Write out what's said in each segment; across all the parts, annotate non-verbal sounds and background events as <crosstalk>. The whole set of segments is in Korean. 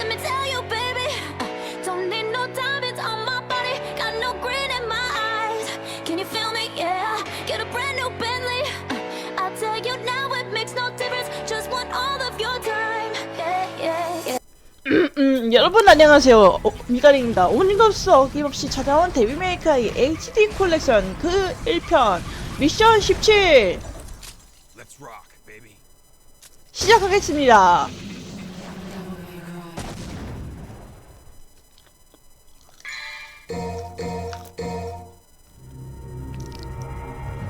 Let me tell you, baby. uh, Don't need no diamonds on my body. Got no grin in my eyes. Can you feel me? Yeah. Get a brand new Bentley. Uh, I tell you now, it makes no difference. Just want all of your time. Yeah, yeah, yeah. 음, 여러분 안녕하세요. 어, 미가리입니다. 오늘도 어김없이 찾아온 데뷔 메이커의 HD 콜렉션 그 1편 미션 17 Let's rock, baby. 시작하겠습니다.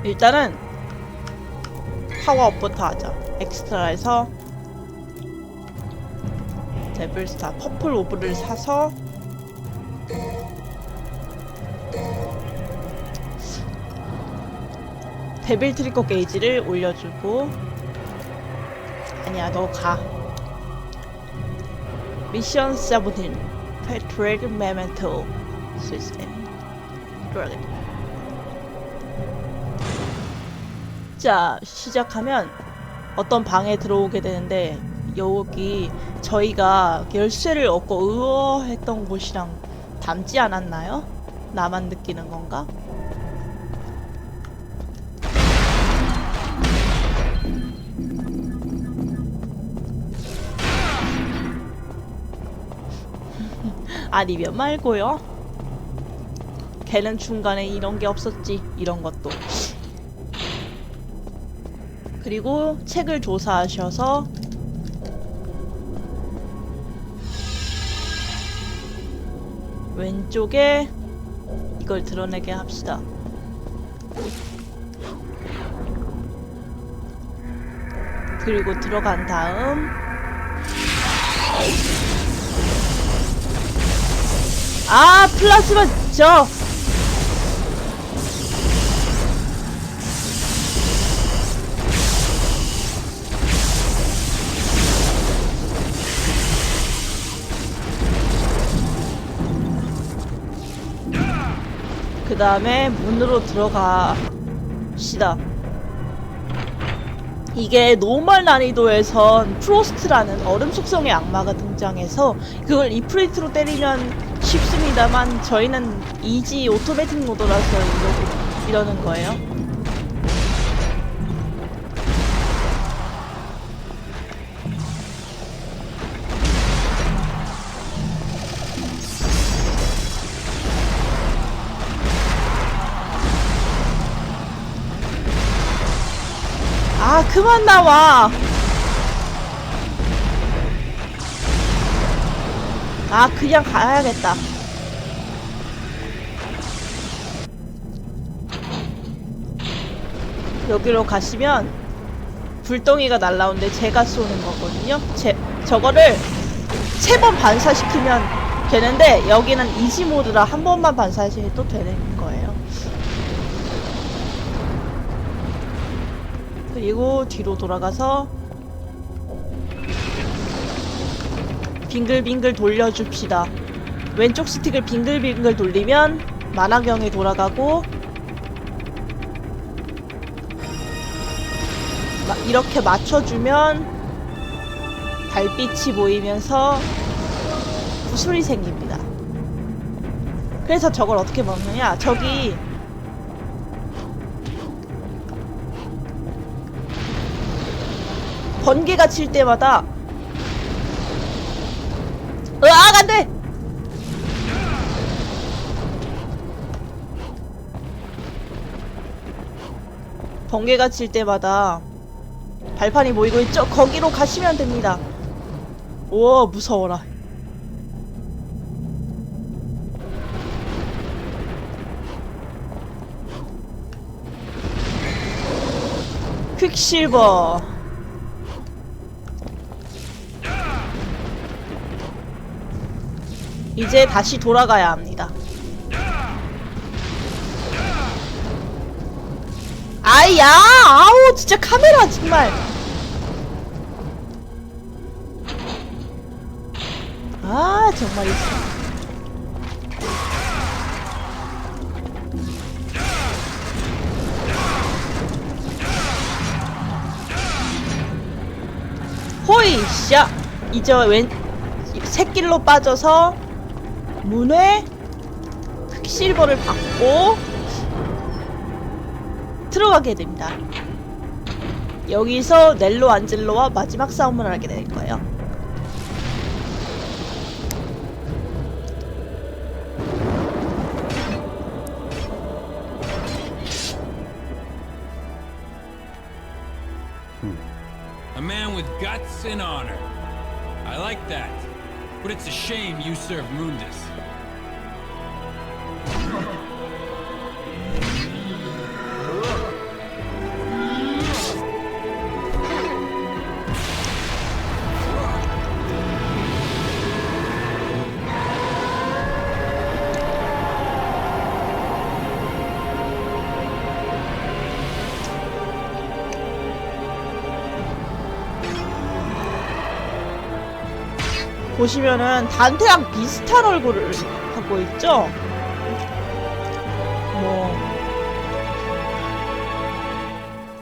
일단은 파워업부터 하자. 엑스트라에서 데블스타 퍼플 오브를 사서 데빌 트리커 게이지를 올려주고 아니야 너 가 미션 17 패트릭 메멘토 시스템 드래곤 자 시작하면 어떤 방에 들어오게 되는데 여기 저희가 열쇠를 얻고 의어했던 곳이랑 닮지 않았나요? 나만 느끼는 건가? <laughs> 아니면 말고요. 걔는 중간에 이런 게 없었지. 이런 것도. 그리고 책을 조사하셔서 왼쪽에 이걸 드러내게 합시다. 그리고 들어간 다음 아 플라스마 저 그 다음에 문으로 들어가시다. 이게 노멀 난이도에선 프로스트라는 얼음 속성의 악마가 등장해서 그걸 이프리트로 때리면 쉽습니다만 저희는 이지 오토매틱 모드라서 이러, 이러는 거예요. 아 그만 나와. 아 그냥 가야겠다. 여기로 가시면 불덩이가 날라오는데 제가 쏘는 거거든요. 제, 저거를 세 번 반사시키면 되는데 여기는 이지 모드라 한 번만 반사해도 되는 거예요 그리고 뒤로 돌아가서 빙글빙글 돌려줍시다. 왼쪽 스틱을 빙글빙글 돌리면 만화경이 돌아가고 마- 이렇게 맞춰주면 달빛이 보이면서 구슬이 생깁니다. 그래서 저걸 어떻게 먹느냐? 저기 번개가 칠 때마다. 으악 안돼! 번개가 칠 때마다 발판이 보이고 있죠? 거기로 가시면 됩니다. 오 무서워라. 퀵실버 이제 다시 돌아가야 합니다. 아야! 아우, 진짜 카메라 정말. 아, 정말. 이- 호이, 샤! 이제 왼, 새길로 빠져서 문에 퀵실버를 받고 들어가게 됩니다. 여기서 넬로 안젤로와 마지막 싸움을 하게 될 거예요. A man with guts and honor. I like that. But it's a shame you serve Mundus. 보시면은 단테랑 비슷한 얼굴을 하고 있죠? 뭐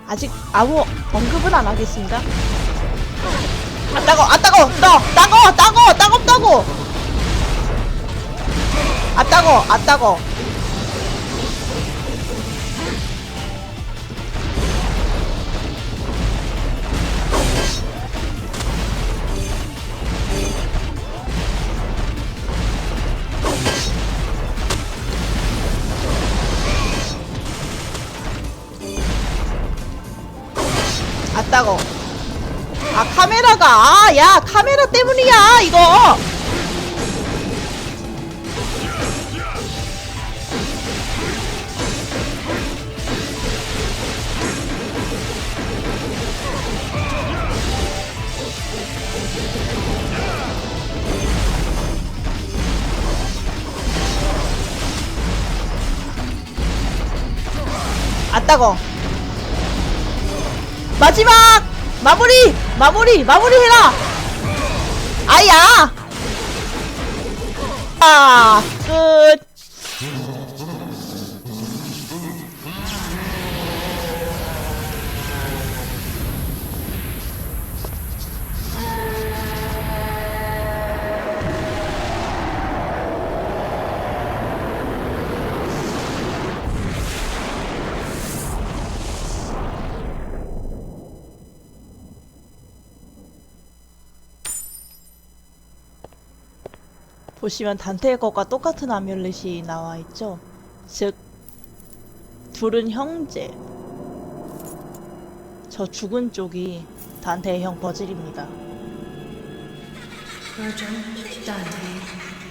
아직 아무 언급은 안 하겠습니다. 아 따거, 아 따거, 따, 따거, 따거, 따갑다고. 아 따거, 아 따거. 아 따거. 아 카메라가 아 야 카메라 때문이야 이거. 아 따거. 마지막! 마무리! 마무리! 마무리 해라! 아야! 아끝 보시면 단테의 것과 똑같은 아뮬렛이 나와 있죠. 즉 둘은 형제. 저 죽은 쪽이 단테의 형 버질입니다. Virgil, Dante,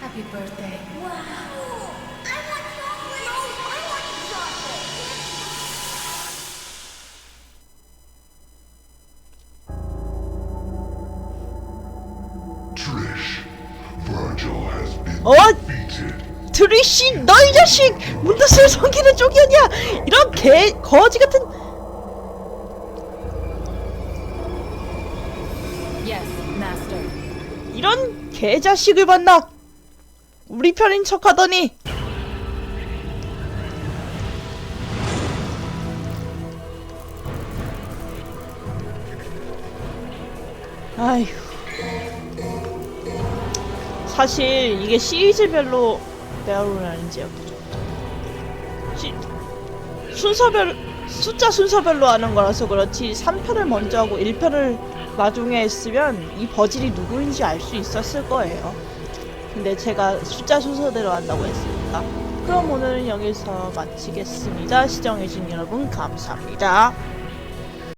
happy birthday. 어? 트리시 너이 자식! 문드스를 섬기는 쪽이었냐 이런 개 거지 같은. 이런 개자식을 봤나! 우리 편인 척하더니! 아휴 사실 이게 시리즈별로 배우는 아닌지 시, 순서별 숫자 순서별로 하는 거라서 그렇지 3편을 먼저 하고 1편을 나중에 했으면 이 버질이 누구인지 알 수 있었을 거예요. 근데 제가 숫자 순서대로 한다고 했으니까. 그럼 오늘은 여기서 마치겠습니다. 시청해주신 여러분 감사합니다.